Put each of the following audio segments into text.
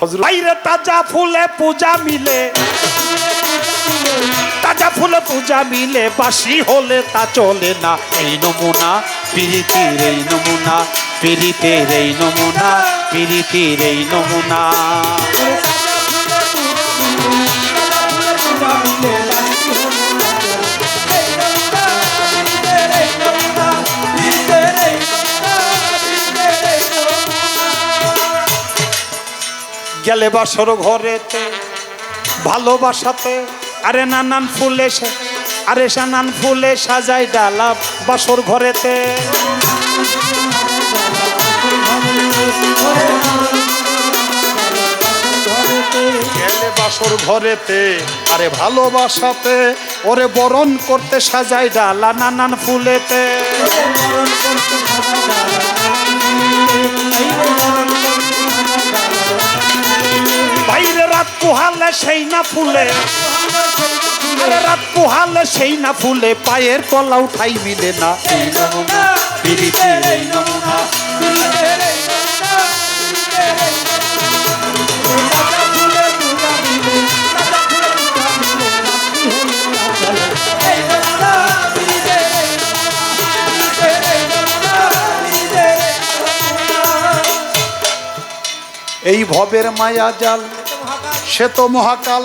হজরত বাইরে তাজা ফুলে পূজা মিলে। তাজা ফুলে পূজা মিলে বাসি হলে তা চলে না। এই নমুনা পিরিতির এই নমুনা পিরিতের এই নমুনা পিরিতির এই নমুনা। গেলে বাসর ঘরেতে ভালোবাসাতে। আরে নানান ফুলে আরে নানান ফুলে সাজাই ডালা বাসর ঘরেতে গেলে বাসর ঘরেতে আরে ভালোবাসাতে, ওরে বরণ করতে সাজাই ডালা নানান ফুলেতে পোহালে সেই না ফুলে। রাত পোহালে সেই না ফুলে, পায়ের তলা উঠাই মিলে না। এই ভবের মায়া জাল সে তো মহাকাল।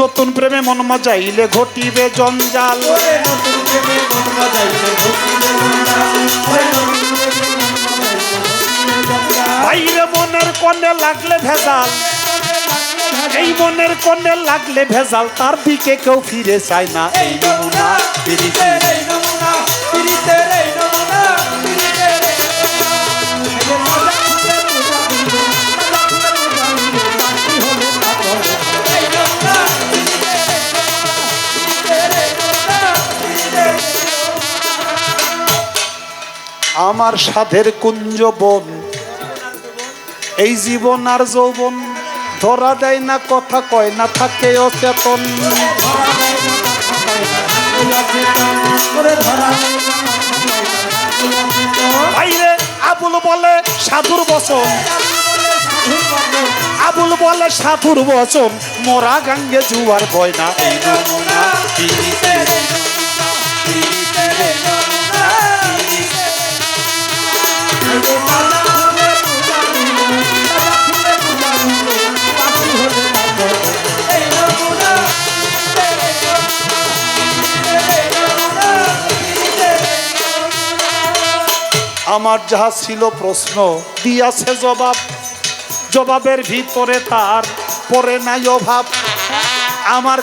নতুন প্রেমে মন মজাইলে ঘটিবে জঞ্জাল। বাইরে মনের কনে লাগলে ভেজাল। এই মনের কনে লাগলে ভেজাল তার দিকে কেউ ফিরে চায় না। এই নমুনা আমার সাধের কুঞ্জ বন। এই জীবন আর যৌবন ধরা দেয় না, কথা কয় না, থাকে অচেতন। আবুল বলে সাধুর বচন। আবুল বলে সাধুর বচন। মোরা গাঙ্গে জুয়ার বয় না, এই আমার যাহা ছিল প্রশ্ন দিয়াছে জবাব। জবাবের ভিতরে তার পরে নাই অভাব। আমার